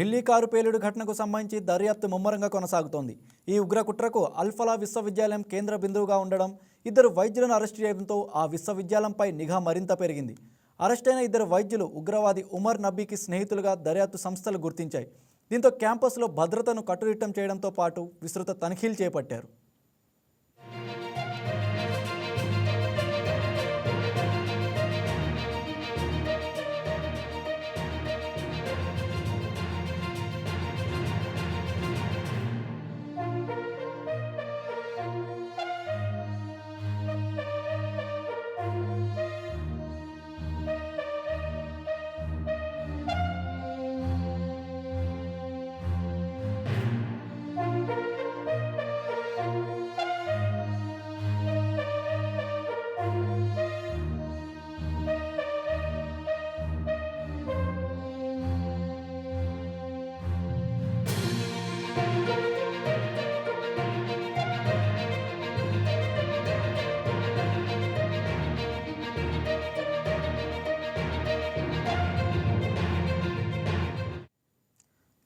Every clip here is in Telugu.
ఢిల్లీ కారు పేలుడు ఘటనకు సంబంధించి దర్యాప్తు ముమ్మరంగా కొనసాగుతోంది. ఈ ఉగ్రకుట్రకు అల్ఫలా విశ్వవిద్యాలయం కేంద్ర బిందువుగా ఉండడం ఇద్దరు వైద్యులను అరెస్టు చేయడంతో ఆ విశ్వవిద్యాలయంపై నిఘా మరింత పెరిగింది. అరెస్టైన ఇద్దరు వైద్యులు ఉగ్రవాది ఉమర్ నబీకి స్నేహితులుగా దర్యాప్తు సంస్థలు గుర్తించాయి. దీంతో క్యాంపస్లో భద్రతను కట్టుదిట్టం చేయడంతో పాటు విస్తృత తనిఖీలు చేపట్టారు.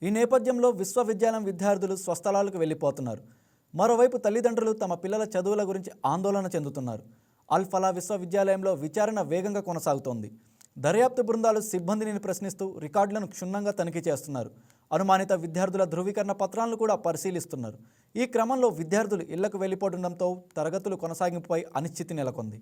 ఈ నేపథ్యంలో విశ్వవిద్యాలయం విద్యార్థులు స్వస్థలాలకు వెళ్ళిపోతున్నారు. మరోవైపు తల్లిదండ్రులు తమ పిల్లల చదువుల గురించి ఆందోళన చెందుతున్నారు. అల్ఫలా విశ్వవిద్యాలయంలో విచారణ వేగంగా కొనసాగుతోంది. దర్యాప్తు బృందాలు సిబ్బందిని ప్రశ్నిస్తూ రికార్డులను క్షుణ్ణంగా తనిఖీ చేస్తున్నారు. అనుమానిత విద్యార్థుల ధృవీకరణ పత్రాలను కూడా పరిశీలిస్తున్నారు. ఈ క్రమంలో విద్యార్థులు ఇళ్ళకు వెళ్ళిపోవడంతో తరగతులు కొనసాగింపుపై అనిశ్చితి నెలకొంది.